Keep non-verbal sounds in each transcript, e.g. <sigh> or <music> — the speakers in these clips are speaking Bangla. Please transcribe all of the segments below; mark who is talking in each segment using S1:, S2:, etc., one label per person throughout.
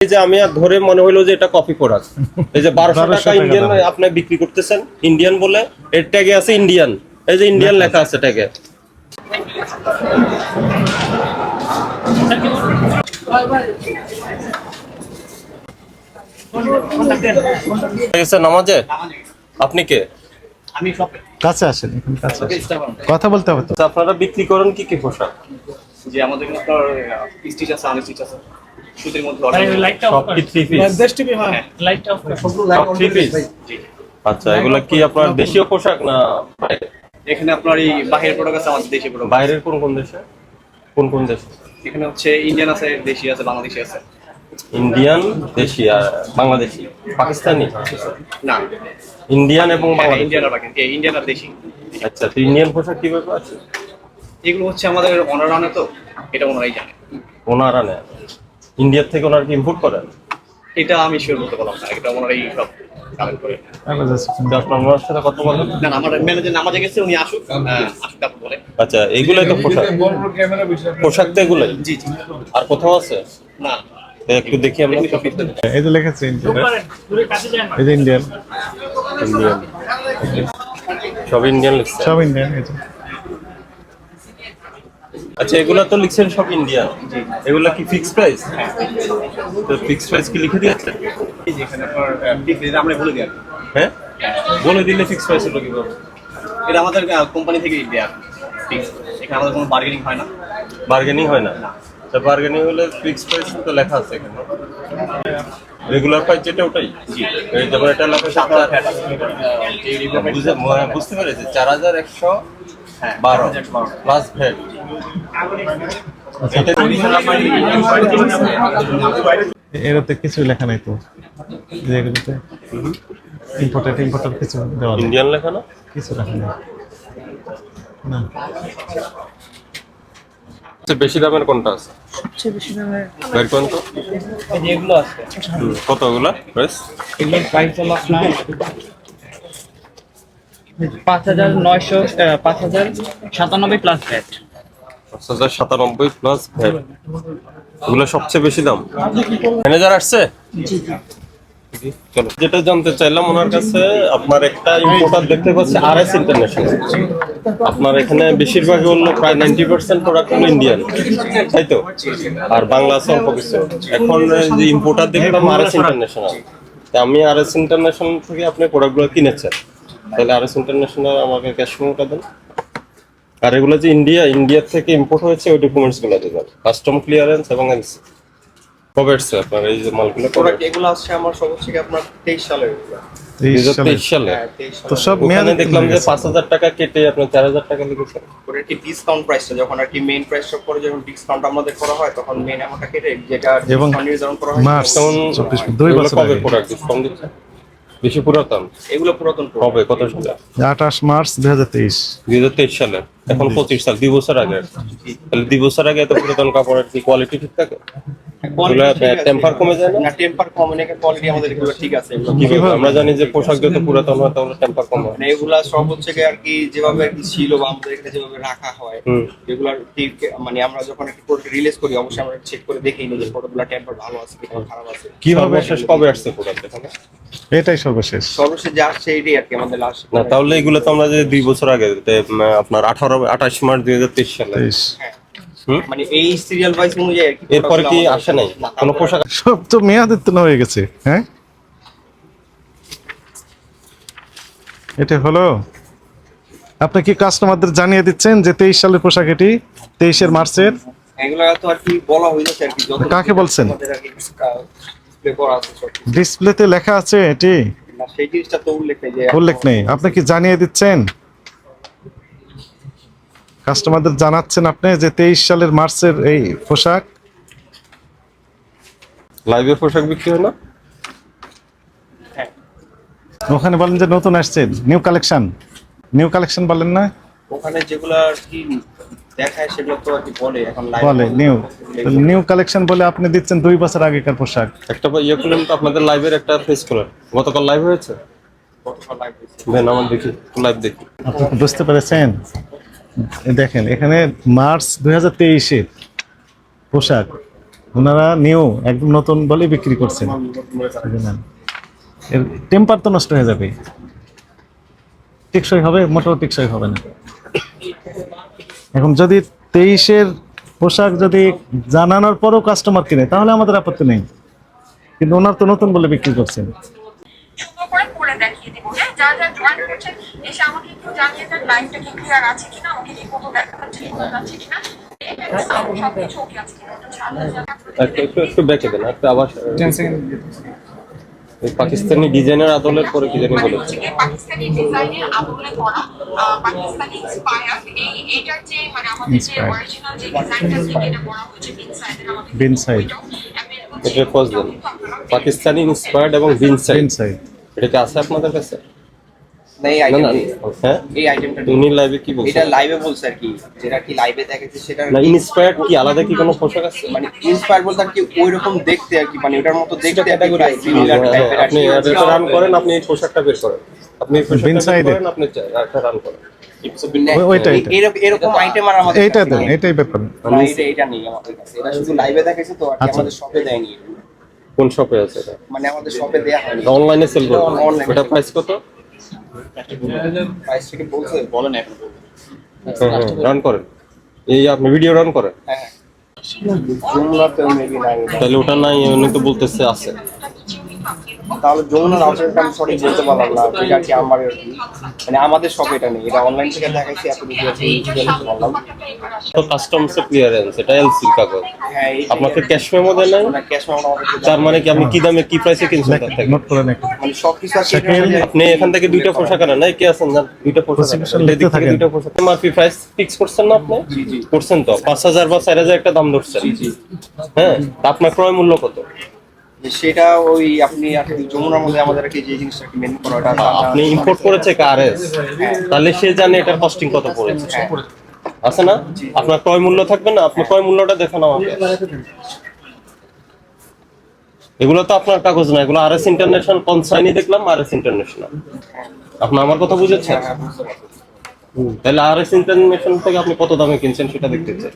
S1: এই যে আমি আর ধরে মনে হলো যে এটা কপি প্রোডাক্ট <laughs> এই যে বারোশো টাকা ইন্ডিয়ান আপনি বিক্রি করতেছেন ইন্ডিয়ান বলে এর ট্যাগে আছে ইন্ডিয়ান এই যে ইন্ডিয়ান লেখা আছে ট্যাগে নামাজে? আপনি কে?
S2: কাছে আসেন কাছে কথা বলতে হবে
S1: আচ্ছা, আপনারা বিক্রি করেন কি কি পোশাক?
S3: যে আমাদের স্টিচ আছে আনস্টিচ আছে। সুতির মধ্যে
S4: ভাই,
S3: order-
S1: সব কি থ্রি পিস
S3: হ্যাঁ,
S4: লাইটটা অফ করেন।
S1: সব থ্রি পিস আচ্ছা এগুলা কি আপনার দেশীয় পোশাক না
S3: এখানে আপনার এই বাহিরের প্রোডাক্ট আছে আমাদের দেশি প্রোডাক্ট
S1: বাইরের কোন কোন দেশে? কোন কোন দেশে?
S3: এখানে হচ্ছে ইন্ডিয়ান আছে দেশি আছে বাংলাদেশি আছে।
S1: ইন্ডিয়ান দেশি আর বাংলাদেশি? পাকিস্তানি?
S3: না।
S1: ইন্ডিয়ান এবং বাংলাদেশি?
S3: ইন্ডিয়ান আর বাকি ইন্ডিয়ান আর দেশি।
S1: আচ্ছা তো ইন্ডিয়ান পোশাক কীভাবে আছে?
S3: এগুলো হচ্ছে আমাদের অনার আনে তো এটা ওনারাই জানে।
S1: ওনারা নেয় ইন্ডিয়ার থেকে ওনারা কি ইম্পোর্ট করেন?
S3: এটা আমি শিওর বলতে পারলাম না এটা ওনারাই সব কালেক্ট করে।
S1: আপনার সাথে কথা বলেন
S3: না না, আমার ম্যানেজার নামাজে গেছে উনি আসুক হ্যাঁ, আসুক তারপর বলে।
S1: আচ্ছা এগুলাই তো পোশাক। পোশাক তো এগুলাই?
S3: জি জি।
S1: আর কোথাও আছে?
S3: না।
S1: একটু দেখি আমরা।
S2: এই যে লেখা আছে ইন্ডিয়ান
S4: করেন, দূরে কাছে যান না।
S2: এই যে ইন্ডিয়ান
S1: ইন্ডিয়ান সব ইন্ডিয়ান লিখছে।
S2: সব ইন্ডিয়ান এই
S1: আচ্ছা এগুলা তো লিখছেন সব ইন্ডিয়ান এগুলা কি ফিক্স প্রাইস তো ফিক্স প্রাইস কি লিখে দিয়েছে
S3: আমরা বলে দিই
S1: হ্যাঁ? বলে দিলে ফিক্স প্রাইস হলো কীভাবে
S3: এটা আমাদের কোম্পানি থেকে দেয়া ফিক্স এখানে আমাদের কোনো বার্গেনিং হয় না।
S1: বার্গেনিং হয় না? তো বার্গেনিং হলে ফিক্স প্রাইস তো লেখা আছে এখানে। রেগুলার প্রাইস যেটা ওটাই? যেমন এটা লেখা আপনার বুঝে ম- বুঝতে পেরেছি। চার হাজার একশো
S3: হ্যাঁ,
S1: বারো।
S3: 4112
S1: প্লাস ভ্যাট
S2: এরাতে কিছু লেখা নাই তো? যে এগুলোতে ইম্পোর্টেড ইম্পোর্টেড কিছু দেওয়া
S1: ইন্ডিয়ান লেখা না?
S2: কিছু লেখা নেই। না।
S1: আচ্ছা, বেশি দামের কোনটা আছে?
S5: সবচেয়ে বেশি দামের
S1: বের করেন তো।
S4: এই আছে।
S1: হুম, কত ওগুলা প্রাইস
S4: এগুলোর প্রাইস হলো আপনার পাঁচ হাজার নয়শো পাঁচ হাজার সাতানব্বই প্লাস ভ্যাট
S1: পাঁচ হাজার সাতানব্বই প্লাস ভ্যাট ওগুলো সবচেয়ে বেশি দাম। ম্যানেজার আসছে? চলো যেটা জানতে চাইলাম ওনার কাছে আপনার একটা ইম্পোর্টার দেখতে পাচ্ছি আর এস ইন্টারন্যাশনাল আপনার এখানে বেশিরভাগই হলো প্রায় নাইনটি পার্সেন্ট প্রোডাক্ট হলো ইন্ডিয়ান তাই তো? আর বাংলা আছে অল্প কিছু। এখন যে ইম্পোর্টার দেখলাম আর এস ইন্টারন্যাশনাল আমি আর এস ইন্টারন্যাশনাল থেকে আপনি প্রোডাক্টগুলো কিনেছেন। তাহলে আর এস ইন্টারন্যাশনাল আমাকে ক্যাশ মেমোটা দেন। আর এগুলো যে ইন্ডিয়া ইন্ডিয়ার থেকে ইম্পোর্ট হয়েছে ওই ডকুমেন্টসগুলো দেবেন কাস্টম ক্লিয়ারেন্স এবং এনসি কবে এসছে আপনার এই যে মালগুলো? কবে
S3: প্রোডাক্ট এগুলো আসছে আমার কি আপনার তেইশ
S2: সালে
S1: তেইশ সালে।
S3: হ্যাঁ
S2: তো সব মেয়াদে
S1: দেখলাম যে পাঁচ হাজার টাকা কেটে আপনার চার হাজার টাকা লিখেছেন
S3: ওটার কি ডিসকাউন্ট প্রাইসটা যখন আর কি মেইন প্রাইসটা পরে যখন ডিসকাউন্ট আমাদের করা হয় তখন মেইন অ্যামাউন্টটা কেটে যেটা
S2: এবং
S3: ডিসকাউন্ট নির্ধারণ করা হয়।
S2: মার্চ চব্বিশ দুই বছর
S1: কবে প্রোডাক্ট ডিসকাউন্ট দিচ্ছে? বেশি পুরাতন?
S3: এগুলো পুরাতন।
S1: কবে কত সালে?
S2: আঠাশ মার্চ দুই হাজার তেইশ।
S1: দুই হাজার তেইশ সালে? এখন পঁচিশ সাল দুই বছর আগে? তাহলে দুই বছর আগে এত পুরাতন কাপড়ের কি কোয়ালিটি ঠিক থাকে?
S3: ঠিক আছে।
S1: টেম্পার কমে যায় না?
S3: না টেম্পার কমে না কোয়ালিটি আমাদের এগুলো ঠিক আছে।
S1: কীভাবে আমরা জানি যে পোশাক যত পুরাতন হয় তখন টেম্পার কম হয়।
S3: মানে এগুলা সব হচ্ছে কি আর কি যেভাবে আর কি ছিল বা আমাদের এখানে যেভাবে রাখা হয়। এগুলার ঠিক মানে আমরা যখন একটি প্রোডাক্ট রিলিজ করি অবশ্যই আমরা চেক করে দেখি প্রোডাক্টগুলো টেম্পার ভালো আছে কি খারাপ আছে।
S2: কীভাবে
S1: সর্বশেষ কবে আসছে প্রোডাক্ট এখানে?
S2: এটাই সর্বশেষ।
S3: সর্বশেষ যা আসছে এটাই আর কি আমাদের লাস্ট
S1: না তাহলে এগুলো তো আমরা যে দুই বছর আগে আপনার আঠারো আঠাশ মার্চ দুই হাজার তেইশ সালে।
S2: তেইশ।
S3: মানে এই সিরিয়াল ওয়াইজ অনুযায়ী আর কি
S1: এরপরে কি আসে নাই? কোনো পোশাক?
S2: সব তো মেয়াদ উত্তীর্ণ হয়ে গেছে হ্যাঁ? এটা হলো? আপনি কি কাস্টমারদের জানিয়ে দিচ্ছেন যে তেইশ সালের পোশাক এটি? তেইশের মার্চের?
S3: এগুলো তো আর কি বলা হইছে আর কি যত
S2: কাকে বলছেন?
S3: Display করা আছে সব।
S2: ডিসপ্লেতে লেখা আছে এটি?
S3: না, সেই জিনিসটা তো উল্লেখ নেই যে
S2: উল্লেখ নেই। আপনি কি জানিয়ে দিচ্ছেন? কাস্টমারদের জানাচ্ছেন আপনি যে তেইশ সালের মার্চের এই পোশাক?
S1: লাইভে পোশাক বিক্রি হয় না?
S3: হ্যাঁ।
S2: ওখানে বলেন যে নতুন আসছে নিউ কালেকশন নিউ কালেকশন বলেন না?
S3: ওখানে যেগুলো আর কি দেখায় সেগুলো তো আর কি বলে এখন live
S2: বলে নিউ নিউ কালেকশন বলে আপনি দিচ্ছেন দুই বছর আগেকার পোশাক।
S1: একটা ইয়ে করলেন তো আপনাদের লাইভের একটা ফেস করেন গতকাল লাইভ হয়েছে?
S3: কতক্ষণ live হয়েছে।
S1: দেন আমার দেখি লাইভ দেখি।
S2: আপনি বুঝতে পেরেছেন। দেখেন এখানে মার্চ দুই হাজার তেইশের পোশাক। ওনারা নিউ একদম নতুন বলে বিক্রি করছেন। এর টেম্পার তো নষ্ট হয়ে যাবে। টেকসই হবে মোটেও টেকসই হবে না। এখন যদি তেইশের পোশাক যদি জানানোর পরও কাস্টমার কিনে তাহলে আমাদের আপত্তি নেই। কিন্তু ওনার তো নতুন বলে বিক্রি করছেন।
S5: একটু
S1: একটু একটু একটু দেন একটু আবার পাকিস্তানি ডিজাইনের আদলের পরে কি জানি বলে
S5: পাকিস্তানি ডিজাইনের আদলে করা আহ, পাকিস্তানি ইন্সপায়ার্ড এই এটার যে মানে আমাদের যে অরিজিনাল যে ডিজাইনটা থেকে এটা করা হয়েছে বিন সাইডের আমাদের
S2: Bin side.
S1: এটা
S5: ছিল।
S1: দেন পাকিস্তানি ইন্সপায়ার্ড এবং বিন সাইড এটা কি আছে আপনাদের কাছে?
S3: না এই আইটেম
S1: না হ্যাঁ?
S3: এই আইটেমটা
S1: উনি লাইভে কি
S3: এটা লাইভে বলছে আর কি যেটা কি লাইভে দেখেছে সেটা
S1: না ইন্সপায়ার্ড কি আলাদা কি কোনো পোশাক আছে?
S3: মানে ইন্সপায়ার বলতে আর কি ওই রকম দেখতে আর কি মানে ওটার মতো দেখতে
S1: ক্যাটাগরি
S3: আর
S1: আপনি এটা রান করেন আপনি এই পোশাকটা বের করেন। আপনি এই পোশাকটা
S2: Bin
S1: বের
S2: side এ?
S1: করেন আপনি একটা রান করেন।
S2: ওই- ওইটা,
S3: এই-
S2: এইটা।
S3: এরকম- এরকম আইটেম আর আমাদের
S2: এইটা দেন এটাই ব্যাপার
S3: এটা এটা নেই আমাদের কাছে। এটা শুধু লাইভে দেখেছে তো আর কি
S2: আচ্ছা।
S3: আমাদের শপে দেয়নি।
S1: কোন শপে আছে এটা?
S3: মানে আমাদের শপে দেয়া হয়নি।
S1: অনলাইনে সেল
S3: এটা
S1: করেন
S3: online এ
S1: এটা প্রাইস কত?
S3: প্রাইস থেকে বলছে বলেন এখন
S1: রান করেন এই আপনি ভিডিও রান করেন
S3: হ্যাঁ জুমলাতে মেবি নাই
S1: তাহলে ওটা নাই উনি তো বলতেছে আছে
S3: তাহলে যমুনার আউটলেটটা আমি সঠিক বলতে পারলাম না। এটা কি আমার আর কি। মানে আমাদের শপে এটা নেই। এটা অনলাইন থেকে দেখাইছি এত কিছু আছে বললাম
S1: তো কাস্টমস ক্লিয়ারেন্স এটা এলসি কাগজ।
S3: হ্যাঁ
S1: আপনাকে ক্যাশ মেমো দেন নাই?
S3: না ক্যাশ মেমো
S1: তার মানে কি আপনি কি দামে কি প্রাইসে কিনছেন তার থেকে?
S2: নোট করে নেন
S3: মানে সবকিছু আছে
S1: আপনি এখান থেকে দুইটা পোশাক আনেন নাই কে আছেন? না দুইটা পোশাক দিক থেকে
S2: থাকেন।
S1: দুইটা পোশাক। এমআরপি প্রাইস ফিক্স করছেন না আপনি? জি জি। করছেন তো। পাঁচ হাজার বা চার হাজার একটা দাম ধরছেন। জি। হ্যাঁ তা আপনার ক্রয় মূল্য কত?
S3: সেটা ওই আপনি যমুনার মধ্যে আমাদের কি যে জিনিসটা কি মেন করা ওটা
S1: আপনি ইম্পোর্ট করেছে কারএস তাহলে সে জানে এটার কস্টিং কত পড়েছে। আছে না? আপনার ক্রয় মূল্য থাকবে না আপনি ক্রয় মূল্যটা দেখান আমাকে। এগুলো তো আপনার কাগজ না এগুলো আর এস ইন্টারন্যাশনাল কনসাইনি দেখলাম আর এস ইন্টারন্যাশনাল আপনি আমার কথা বুঝেছেন? তাহলে আর এস ইন্টারন্যাশনাল থেকে আপনি কত দামে কিনছেন সেটা দেখতে চাই।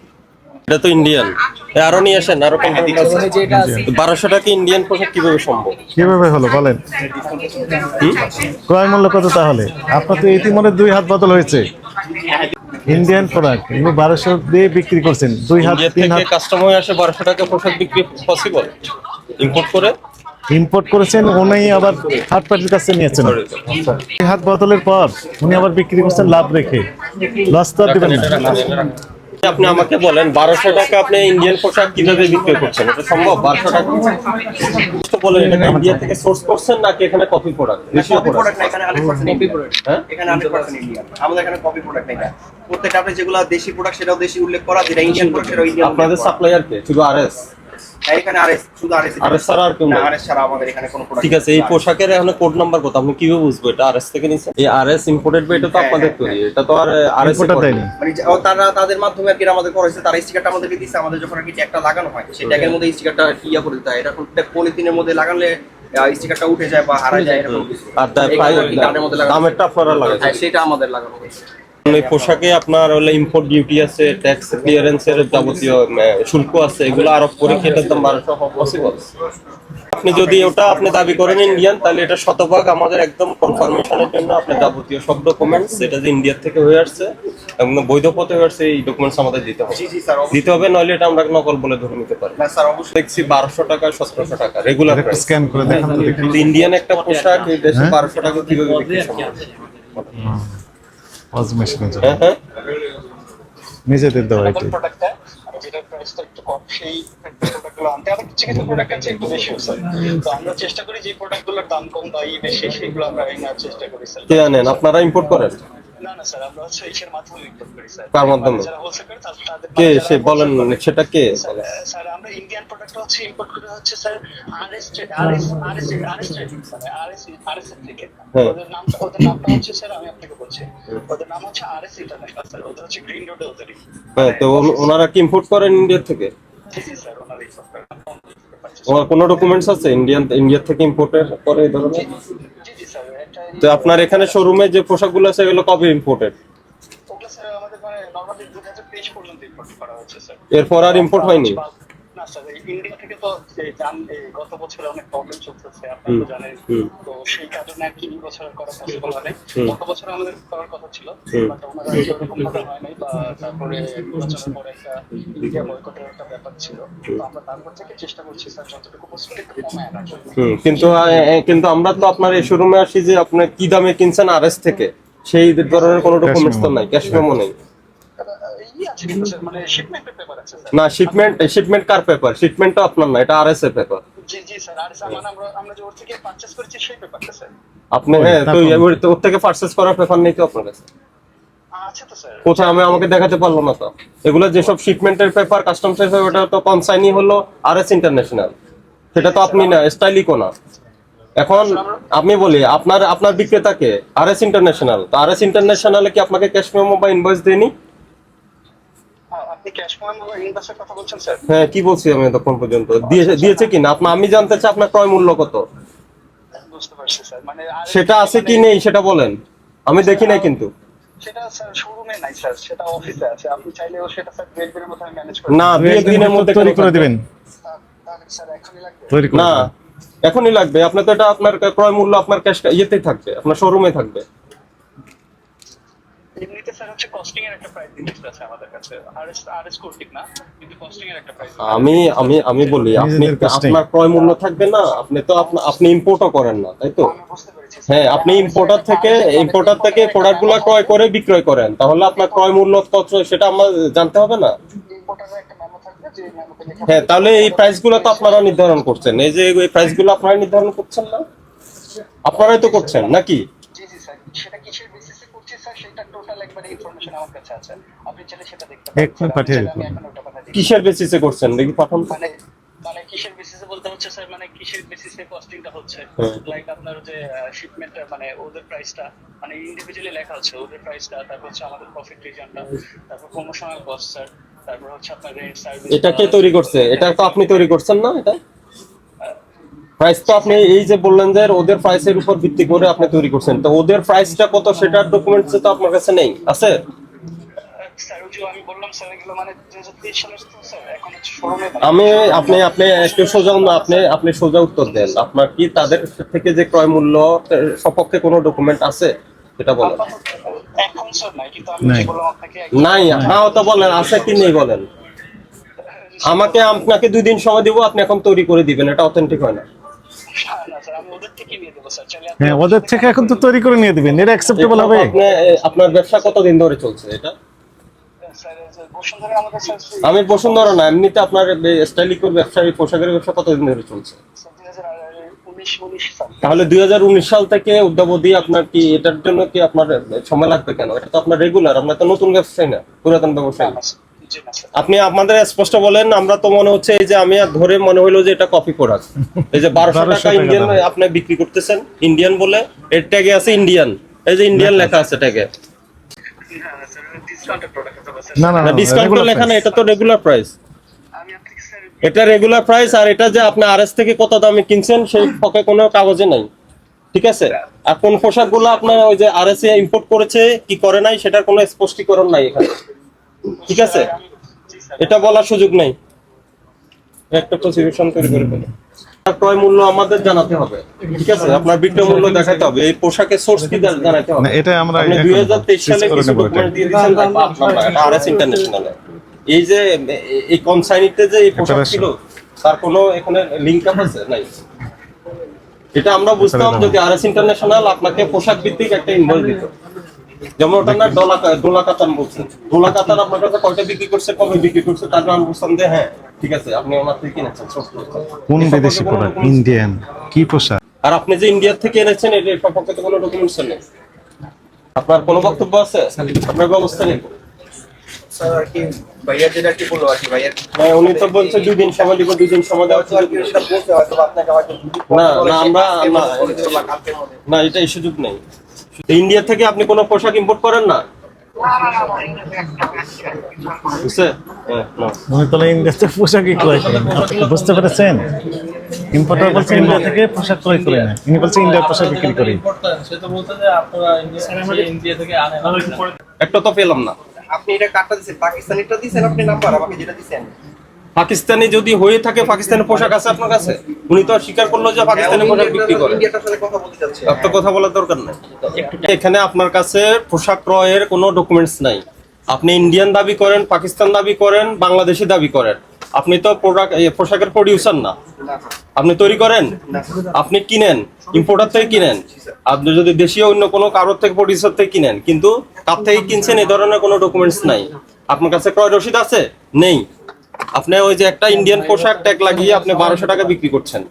S1: এটা তো ইন্ডিয়ান আরও নিয়ে আসেন আরও বারোশো টাকা ইন্ডিয়ান পোশাক কীভাবে সম্ভব?
S2: কীভাবে হলো বলেন? ক্রয় মূল্য কত তাহলে? আপনার তো ইতিমধ্যে দুই হাত বদল হয়েছে। ইন্ডিয়ান প্রোডাক্ট এগুলো বারোশো দিয়ে বিক্রি করছেন। দুই হাত তিন
S1: থেকে
S2: হাত।
S1: কাস্টমার আসে বারোশো টাকা পোশাক বিক্রি পসিবল ইম্পোর্ট করে?
S2: ইম্পোর্ট করেছেন উনি আবার থার্ড পার্টির কাছে নিয়েছেন। দুই হাত বদলের পর উনি আবার বিক্রি করছেন লাভ রেখে। লস তো আর না।
S1: আপনি আমাকে বলেন বারোশো টাকা আপনি ইন্ডিয়ান পোশাক কীভাবে বিক্রি করছেন? এটা সম্ভব? বারোশো টাকা? বলেন এটা ইন্ডিয়া থেকে সোর্স করছেন নাকি এখানে কপি প্রোডাক্ট দেশীয় প্রোডাক্ট
S3: এখানে 100% ইন্ডিয়ান
S1: হ্যাঁ?
S3: এখানে 100% ইন্ডিয়ান আমাদের এখানে কপি প্রোডাক্ট নাই। প্রত্যেকটা আপনি যেগুলো দেশি প্রোডাক্ট সেটাও দেশি উল্লেখ করা যেটা ইন্ডিয়ান প্রোডাক্ট সেটা ইন্ডিয়ান
S1: আপনাদের সাপ্লায়ার কে? শুধু আরএস
S3: এখানে আরএস শুধু আরএস
S1: RS ছাড়া আর কেউ নেই?
S3: আরএস ছাড়া আমাদের এখানে কোনো প্রোডাক্ট
S1: ঠিক আছে এই পোশাকের এখন কোড নাম্বার কত আপনি কীভাবে বুঝব এটা? আরএস থেকে নিছেন এই আরএস ইম্পোর্টেড এটা তো আপনাদের তৈরি। এটা তো আর আরএস
S2: ইম্পোর্টার দেয়নি।
S3: মানে তারা তাদের মাধ্যমে আর কি আমাদের করেছে তারা স্টিকারটা আমাদেরকে দিচ্ছে আমাদের যখন আর কি ট্যাগটা লাগানো হয় সেই ট্যাগের মধ্যে স্টিকারটা ইয়া করে দিতে হয়। এটা পলিথিনের মধ্যে লাগালে স্টিকারটা উঠে যায় বা হারা যায় এরকম কিছু।
S1: আর তার দামেরটা আপনারা লাগাচ্ছেন
S3: হ্যাঁ, সেটা আমাদের লাগানো হয়েছে।
S1: পোশাকে আপনার হলে ইম্পোর্ট ডিউটি আছে ট্যাক্স ক্লিয়ারেন্সের যাবতীয় শুল্ক আছে এগুলো আরোপ করে কি এটার দাম বারোশো পসিবল আপনি যদি ওটা আপনি দাবি করেন ইন্ডিয়ান তাহলে এটা শতভাগ আমাদের একদম কনফার্মেশনের জন্য আপনার যাবতীয় সব ডকুমেন্টস এটা যে ইন্ডিয়ার থেকে হয়ে আসছে এবং বৈধ পথে হয়ে আসছে এই ডকুমেন্টস আমাদের দিতে হবে। দিতে হবে নইলে এটা আমরা নকল বলে ধরে নিতে পারি।
S3: না, স্যার অবশ্যই।
S1: দেখছি বারোশো টাকা সতেরোশো টাকা রেগুলার
S2: স্ক্যান করে
S1: ইন্ডিয়ান একটা পোশাক এই দেশে
S2: হ্যাঁ?
S1: বারোশো টাকা কীভাবে বিক্রি সম্ভব?
S2: ওয়াজ মেশিনে যাবে।
S1: হ্যাঁ হ্যাঁ
S2: নিজেদের দেওয়া এটি
S6: প্রোডাক্টটা যেটার প্রাইসটা একটু কম সেই প্রোডাক্টগুলো আনতে আবার কিছু কিছু প্রোডাক্ট আছে একটু বেশি আমরা চেষ্টা করি যে প্রোডাক্টগুলোর দাম কম বা ইয়ে বেশি সেগুলো আমরা নেওয়ার চেষ্টা করি স্যার
S1: কে আনেন আপনারা ইম্পোর্ট করেন?
S6: আমরা মাধ্যমে ইম্পোর্ট তাদের
S1: কে সে বলেন সেটা কে?
S6: স্যার, আমরা ইন্ডিয়ান প্রোডাক্ট হচ্ছে ইম্পোর্ট করে হচ্ছে sir RS RS RS RS RS RS থেকে।
S1: হ্যাঁ।
S6: ওদের নামটা ওদের নামটা হচ্ছে স্যার আমি আপনাকে বলছি। ওদের নাম হচ্ছে আরএস ইন্টারন্যাশনাল স্যার ওদের হচ্ছে গ্রিন রোডে ওদেরই
S1: হ্যাঁ তো ওনারা কি ইম্পোর্ট করেন ইন্ডিয়া থেকে? ওনার কোনো ডকুমেন্টস আছে ইন্ডিয়ান ইন্ডিয়া থেকে ইম্পোর্টের করে এই ধরনের? তো আপনার এখানে শোরুমে যে পোশাকগুলো আছে এগুলো কবে ইম্পোর্টেড
S6: মানে নর্মালি দু হাজার তেইশ পর্যন্ত ইম্পোর্ট করা হয়েছে স্যার
S1: এরপর আর ইম্পোর্ট হয়নি?
S6: না ইন্ডিয়া থেকে তো জান গত বছরে অনেক প্রবলেম চলতেছে আপনারা তো জানেন। তো সেই কারণে আর কি এই বছর করা পসিবল হয় নাই। গত বছর আমাদের করার কথা ছিল বাট ওনারা সেরকম ভাবে হয় নাই বা তারপরে নির্বাচনের পরে একটা ইন্ডিয়া বয়কটের একটা ব্যাপার ছিল। তো আমরা তারপর থেকে চেষ্টা করছি স্যার যতটুকু পসিবল একটু কমে আনার
S1: কিন্তু কিন্তু আমরা তো আপনার এই শোরুমে আসি যে আপনার কি দামে কিনছেন আরএস থেকে? সেই ধরনের কোনো ডকুমেন্টস তো নাই ক্যাশ মেমো নেই। না শিপমেন্ট শিপমেন্ট কার পেপার শিপমেন্ট তো আপনার না এটা আরএস এর পেপার
S6: জি জি স্যার আর সামান আমরা আমরা যে ওর থেকে পারচেজ করেছি সেই পেপারটা স্যার
S1: আপনি হ্যাঁ তো
S2: তারপর?
S1: এবার তো ওর থেকে পারচেজ করার পেপার নেই তো আপনার কাছে?
S6: আছে তো স্যার
S1: কোথায় আমি আমাকে দেখাতে পারল না তো। এগুলো যেসব শিপমেন্টের পেপার ওটা তো কনসাইনি হলো আরএস ইন্টারন্যাশনাল সেটা তো আপনি না স্টাইলিকো না এখন আমি বলি আপনার আপনার বিক্রেতাকে আরএস ইন্টারন্যাশনাল তো আরএস ইন্টারন্যাশনালে কি আপনাকে ক্যাশ মেমো বা ইনভয়েস দেয়নি?
S6: আপনি ক্যাশ পয়েন্ট ইনভেস্টের কথা বলছেন স্যার
S1: হ্যাঁ কি বলছি আমি তখন পর্যন্ত? দিয়েছে কি না? আপনার আমি জানতে চাই আপনার ক্রয় মূল্য কত?
S6: বুঝতে পারছি স্যার মানে
S1: সেটা আছে কি
S6: মানে-
S1: নেই সেটা বলেন। আমি দেখি নাই কিন্তু।
S6: সেটা স্যার শোরুমে নাই স্যার সেটা অফিসে আছে। আপনি চাইলেও সেটা স্যার দু একদিনের মধ্যে আমি ম্যানেজ করে
S1: না দুই
S2: একদিনের
S1: একদিনের মধ্যে
S2: তৈরি করে দিবেন।
S6: স্যার এখনই লাগবে?
S1: না এখনই লাগবে। আপনার তো এটা আপনার ক্রয় মূল্য আপনার ক্যাশ ইয়েতেই থাকবে আপনার শোরুমে থাকবে।
S6: এমনিতে স্যার হচ্ছে কস্টিং এর একটা প্রাইস ইন্ডেক্স আছে আমাদের কাছে। আরএস আরএস কোর্টিক না কিন্তু কস্টিং এর একটা প্রাইস
S1: আমি আমি আমি বলি আপনি আপনার ক্রয় মূল্য থাকবে না আপনি তো আপনি ইম্পোর্টও করেন না তাই তো। হ্যাঁ আপনি ইম্পোর্টার থেকে ইম্পোর্টার থেকে প্রোডাক্টগুলো ক্রয় করে বিক্রয় করেন তাহলে আপনার ক্রয় মূল্য কত সেটা আমার জানতে হবে না?
S6: ইম্পোর্টারের একটা মেমো থাকবে যে মেমোতে লেখা
S1: হ্যাঁ তাহলে এই প্রাইসগুলো তো আপনারা নির্ধারণ করছেন এই যে এই প্রাইসগুলো আপনারা নির্ধারণ করছেন না? আপনারাই তো করছেন নাকি?
S6: জি জি স্যার সেটা কিসের বেসিসে করছি স্যার সেটা টোটাল ইনফরমেশন আমার কাছে আছে। আপনি চাইলে সেটা দেখতে পারেন।
S2: এক্ষুনি পাঠিয়ে দিন।
S6: এখন পাঠিয়ে।
S1: কিসের বেসিসে করছেন? দেখি তো।
S6: মানে মানে কিসের বেসিসে বলতে হচ্ছে স্যার? মানে কিসের বেসিসে কস্টিংটা হচ্ছে? লাইক আপনার যে শিপমেন্টটা মানে ওদের প্রাইসটা মানে ইন্ডিভিজুয়ালি লেখা হচ্ছে ওদের প্রাইসটা তারপর হচ্ছে আমাদের প্রফিট রিজনটা তারপর প্রমোশনাল কস্ট স্যার তারপর হচ্ছে আপনার রেন্ট সার্ভিস
S1: এটা কে তৈরি করছে? এটা তো আপনি তৈরি করছেন না এটা? প্রাইস তো আপনি এই যে বললেন যে ওদের প্রাইসের উপর ভিত্তি করে আপনি তৈরি করছেন তো ওদের প্রাইসটা কত সেটার ডকুমেন্টস তো আপনার কাছে নেই আছে?
S6: স্যার ওই যে আমি বললাম স্যার এগুলো মানে
S1: আমি আপনি আপনি একটু সোজা আপনি আপনি সোজা উত্তর দেন আপনার কি তাদের থেকে যে ক্রয় মূল্য সপক্ষে কোনো ডকুমেন্ট আছে? সেটা বলেন।
S6: নাই কিন্তু আমি
S2: নাই।
S6: যে বললাম আপনাকে
S1: নাই হ্যাঁ তো বলেন আছে কি নেই বলেন? <laughs> আমাকে আপনাকে দুই দিন সময় দিব আপনি এখন তৈরি করে দিবেন এটা অথেন্টিক হয় না।
S2: হ্যাঁ ওদের থেকে এখন তো তৈরি করে নিয়ে দিবেন। এটা অ্যাকসেপ্টেবল হবে?
S1: আপনার ব্যবসা কতদিন ধরে চলছে এটা? আমি বসুন্ধরা না, এমনিতে আপনার স্টাইলিকোর ব্যবসা পোশাকের ব্যবসা কতদিন ধরে চলছে?
S6: তাহলে দুই হাজার উনিশ সাল
S1: থেকে উদ্যাবধি আপনার কি, এটার জন্য কি আপনার সময় লাগবে কেন? এটা তো আপনার রেগুলার আপনার তো নতুন ব্যবসায়ী না, পুরাতন ব্যবসায়ী। আপনি আমাদের স্পষ্ট বলেন আমরা তো মনে হচ্ছে এই যে আমি আর ধরে মনে হলো যে এটা কপি প্রোডাক্ট এই যে বারোশো টাকা ইন্ডিয়ান আপনি বিক্রি করতেছেন ইন্ডিয়ান বলে। এর ট্যাগে আছে ইন্ডিয়ান এই যে ইন্ডিয়ান লেখা আছে। ট্যাগে
S6: না
S2: না
S1: ডিসকাউন্ট লেখা না এটা তো রেগুলার প্রাইস এটা রেগুলার প্রাইস আর এটা যে আপনি আরএস থেকে কত দামে কিনছেন সেই ফকে কোনো কাগজে নাই। ঠিক আছে? আর কোন পোশাকগুলো আপনার ওই যে ইম্পোর্ট করেছে কি করে নাই সেটার কোনো স্পষ্টীকরণ নাই এখানে। ঠিক আছে? এটা বলার সুযোগ নাই। একটা প্রসিকিউশন তৈরি করে ফেলে। ক্রয় মূল্য আমাদের জানাতে হবে। ঠিক আছে? আপনার বিক্রয় মূল্য দেখাতে হবে। এই পোশাকের সোর্স কি জানাতে হবে।
S2: এটা আমরা
S1: 2023 সালে কিছু ডকুমেন্ট দিয়ে দিয়েছেন আরএস ইন্টারন্যাশনালে এই যে এই কনসাইনিতে যে এই পোশাক ছিল তার কোনো এখানে লিংক আপ আছে? নাই। এটা আমরা বুঝতাম যদি আরএস ইন্টারন্যাশনাল আপনাকে পোশাক ভিত্তিক একটা ইনভয়েস দিত। যেমন ওটা না ডোলা ডোলা কাতান বলছেন ডোলা কাতান আপনার কাছে কয়টা বিক্রি করছে কবে বিক্রি করছে তার নাম যে হ্যাঁ ঠিক আছে আপনি আমার থেকে কিনেছেন
S2: কোন বিদেশি প্রোডাক্ট ইন্ডিয়ান কি পোশাক?
S1: আর আপনি যে ইন্ডিয়া থেকে এনেছেন এর সম্পর্কে তো কোনো ডকুমেন্টস নেই। আপনার কোনো বক্তব্য আছে? আপনার ব্যবস্থা নেই
S3: স্যার আর কি ভাইয়া যেটা কি বলল আর কি ভাইয়া?
S1: মানে উনি তো বলছে দুই দিন সময় দিব দুই দিন সময় না, না, আমরা- না, এটা এই সুযোগ নেই। ইন্ডিয়া থেকে আপনি কোনো পোশাক ইম্পোর্ট করেন না? হ্যাঁ
S2: ক্রয় আপনি বুঝতে পেরেছেন? ইম্পোর্টার বলছে ইন্ডিয়া থেকে পোশাক ক্রয় করে না। ইনি বলছে ইন্ডিয়ার পোশাক বিক্রি করি।
S7: সে তো বলতে যে আপনারা ইন্ডিয়া ইন্ডিয়া থেকে আনে
S1: একটা তো পেলাম না।
S3: আপনি এটা কাটটা দিচ্ছেন পাকিস্তানিটা দিচ্ছেন আপনি নাম্বার আমাকে যেটা দিচ্ছেন
S1: পাকিস্তানি যদি হয়ে থাকে পাকিস্তানের পোশাক আছে আপনার কাছে? উনি তো স্বীকার করল যে পাকিস্তানি পোশাক বিক্রি করে। আপনার কথা বলার দরকার নাই। এখানে আপনার কাছে পোশাক ক্রয়ের কোনো ডকুমেন্টস নাই। আপনি ইন্ডিয়ান দাবি করেন পাকিস্তান দাবি করেন বাংলাদেশি দাবি করেন। আপনি তো প্রোডাক্ট পোশাকের প্রডিউসার না। আপনি তৈরি করেন আপনি কিনেন ইম্পোর্টার থেকে কিনেন। আপনি যদি দেশীয় অন্য কোনো কারোর থেকে প্রডিউসার থেকে কিনেন কিন্তু তার থেকে কিনছেন এই ধরনের কোনো ডকুমেন্টস নাই। আপনার কাছে ক্রয় রসিদ আছে? নেই। আপনি ওই যে একটা ইন্ডিয়ান পোশাক ট্যাগ লাগিয়ে আপনি বারোশো টাকা বিক্রি করছেন।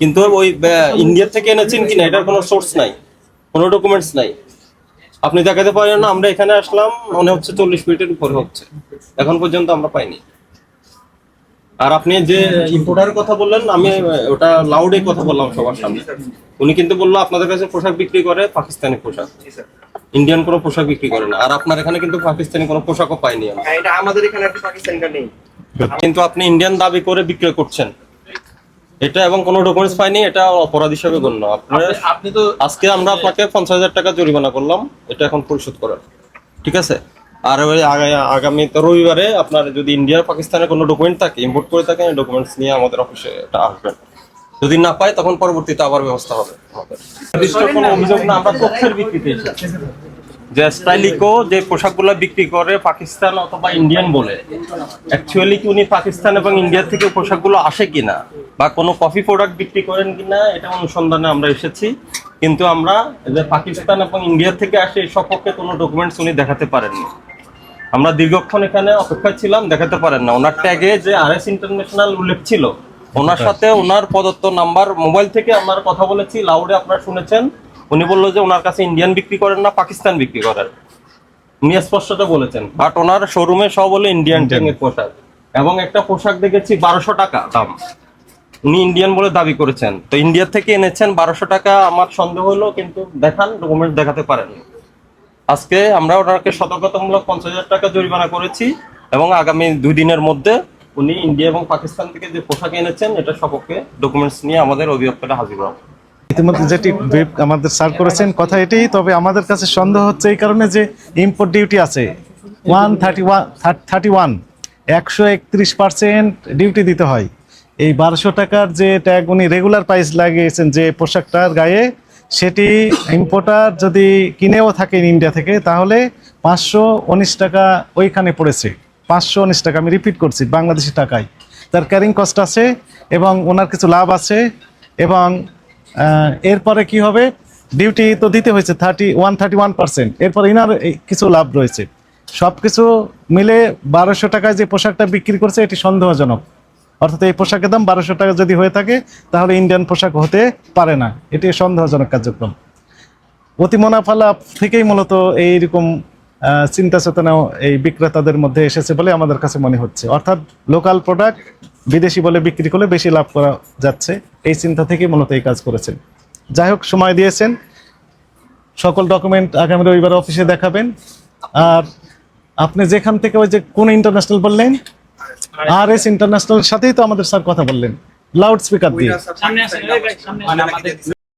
S1: কিন্তু ওই ইন্ডিয়া থেকে এনেছেন কিনা, এটার কোনো সোর্স নাই, কোনো ডকুমেন্টস নাই। আপনি দেখাতে পারেন না, আমরা এখানে আসলাম, মনে হচ্ছে চল্লিশ মিনিটের উপরে হচ্ছে। এখন পর্যন্ত আমরা পাইনি। আর আপনি যে ইম্পোর্টারের কথা বললেন, আমি ওটা লাউডে কথা বললাম সবার সামনে। উনি কিন্তু বলল, আপনাদের কাছে পোশাক বিক্রি করে পাকিস্তানি পোশাক। ইন্ডিয়ান কোনো পোশাক বিক্রি করে না। আর আপনার এখানে কিন্তু পাকিস্তানি কোনো পোশাকও পাইনি
S3: হ্যাঁ আমাদের এখানে একটা পাকিস্তানি নেই।
S1: কিন্তু আপনি ইন্ডিয়ান দাবি করে বিক্রয় করছেন। এটা এবং কোনো ডকুমেন্টস পাইনি এটা অপরাধ হিসেবে গণ্য। আপনার
S7: আপনি- আপনি তো
S1: আজকে আমরা আপনাকে পঞ্চাশ হাজার টাকা জরিমানা করলাম এটা এখন পরিশোধ করেন ঠিক আছে? আর ওই আগা- আগামী তো রবিবারে আপনার যদি ইন্ডিয়া পাকিস্তানের কোনো ডকুমেন্ট থাকে ইম্পোর্ট করে থাকেন ডকুমেন্টস নিয়ে আমাদের অফিসে এটা আসবেন যদি না পাই তখন পরবর্তীতে আবার ব্যবস্থা হবে। আমাদের। কোনো অভিযোগ না আমরা তথ্যের ভিত্তিতে। যে স্টাইলিকো যে পোশাকগুলো বিক্রি করে পাকিস্তান অথবা ইন্ডিয়ান বলে অ্যাকচুয়ালি কি উনি পাকিস্তান এবং ইন্ডিয়া থেকে পোশাকগুলো আসে কিনা বা কোনো কফি প্রোডাক্ট বিক্রি করেন কিনা এটা অনুসন্ধানে আমরা এসেছি। কিন্তু আমরা যে পাকিস্তান এবং ইন্ডিয়া থেকে আসে এই সপক্ষে কোনো ডকুমেন্টস উনি দেখাতে পারেননি আমরা দীর্ঘক্ষণ এখানে অপেক্ষায় ছিলাম দেখাতে পারেন না। ওনার ট্যাগে যে আর এস ইন্টারন্যাশনাল উল্লেখ ছিল ওনার সাথে ওনার প্রদত্ত নাম্বার মোবাইল থেকে আমার কথা বলেছি লাউডে আপনারা শুনেছেন। উনি বলল যে ওনার কাছে ইন্ডিয়ান বিক্রি করেন না পাকিস্তান বিক্রি করেন। উনি স্পষ্টত বলেছেন। বাট ওনার শোরুমে সব হলো ইন্ডিয়ান ট্যাগের পোশাক। এবং একটা পোশাক দেখেছি বারোশো টাকা দাম। উনি ইন্ডিয়ান বলে দাবি করেছেন। তো ইন্ডিয়া থেকে এনেছেন বারোশো টাকা আমার সন্দেহ হলো কিন্তু দেখান ডকুমেন্ট দেখাতে পারেননি আজকে আমরা ওনাকে সতর্কতামূলক পঞ্চাশ হাজার টাকা জরিমানা করেছি এবং আগামী দুই দিনের মধ্যে উনি ইন্ডিয়া এবং পাকিস্তান থেকে যে পোশাক এনেছেন এটা সপক্ষে ডকুমেন্টস নিয়ে আমাদের অধিদপ্তরে হাজির হবে।
S2: ইতিমধ্যে যেটি আমাদের স্যার করেছেন, কথা এটি তবে আমাদের কাছে সন্দেহ হচ্ছে এই কারণে যে ইম্পোর্ট ডিউটি আছে। One thirty one thirty one একশো একত্রিশ পার্সেন্ট ডিউটি দিতে হয়। এই বারোশো টাকার যে ট্যাগ উনি রেগুলার প্রাইস লাগিয়েছেন যে পোশাকটার গায়ে, সেটি ইম্পোর্টার যদি কিনেও থাকেন ইন্ডিয়া থেকে, তাহলে পাঁচশো উনিশ টাকা ওইখানে পড়েছে। পাঁচশো উনিশ টাকা, আমি রিপিট করছি, বাংলাদেশি টাকায়। তার ক্যারিং কস্ট আছে এবং ওনার কিছু লাভ আছে এবং এরপরে কি হবে? ডিউটি তো দিতে হয়েছে thirty one thirty one percent এরপরে ইনার কিছু লাভ রয়েছে। সব কিছু মিলে বারোশো টাকায় যে পোশাকটা বিক্রি করছে, এটি সন্দেহজনক। অর্থাৎ এই পোশাকের দাম বারোশো টাকা যদি হয়ে থাকে, তাহলে ইন্ডিয়ান পোশাক হতে পারে না। এটি সন্দেহজনক কার্যক্রম। অতি মুনাফা লাভ থেকেই মূলত এইরকম চিন্তা চেতনা এই বিক্রেতাদের মধ্যে এসেছে বলে আমাদের কাছে মনে হচ্ছে। অর্থাৎ লোকাল প্রোডাক্ট বিদেশি বলে বিক্রি করলে বেশি লাভ করা যাচ্ছে। এই চিন্তা থেকে মূলত এই কাজ করেছেন। যাই হোক সময় দিয়েছেন। সকল ডকুমেন্ট আগামী রবিবার অফিসে দেখাবেন। আর আপনি যেখান থেকে ওই যে কোন ইন্টারন্যাশনাল বললেন? আর এস ইন্টারন্যাশনাল সাথেই তো আমাদের স্যার কথা বললেন। লাউড স্পিকার দিয়ে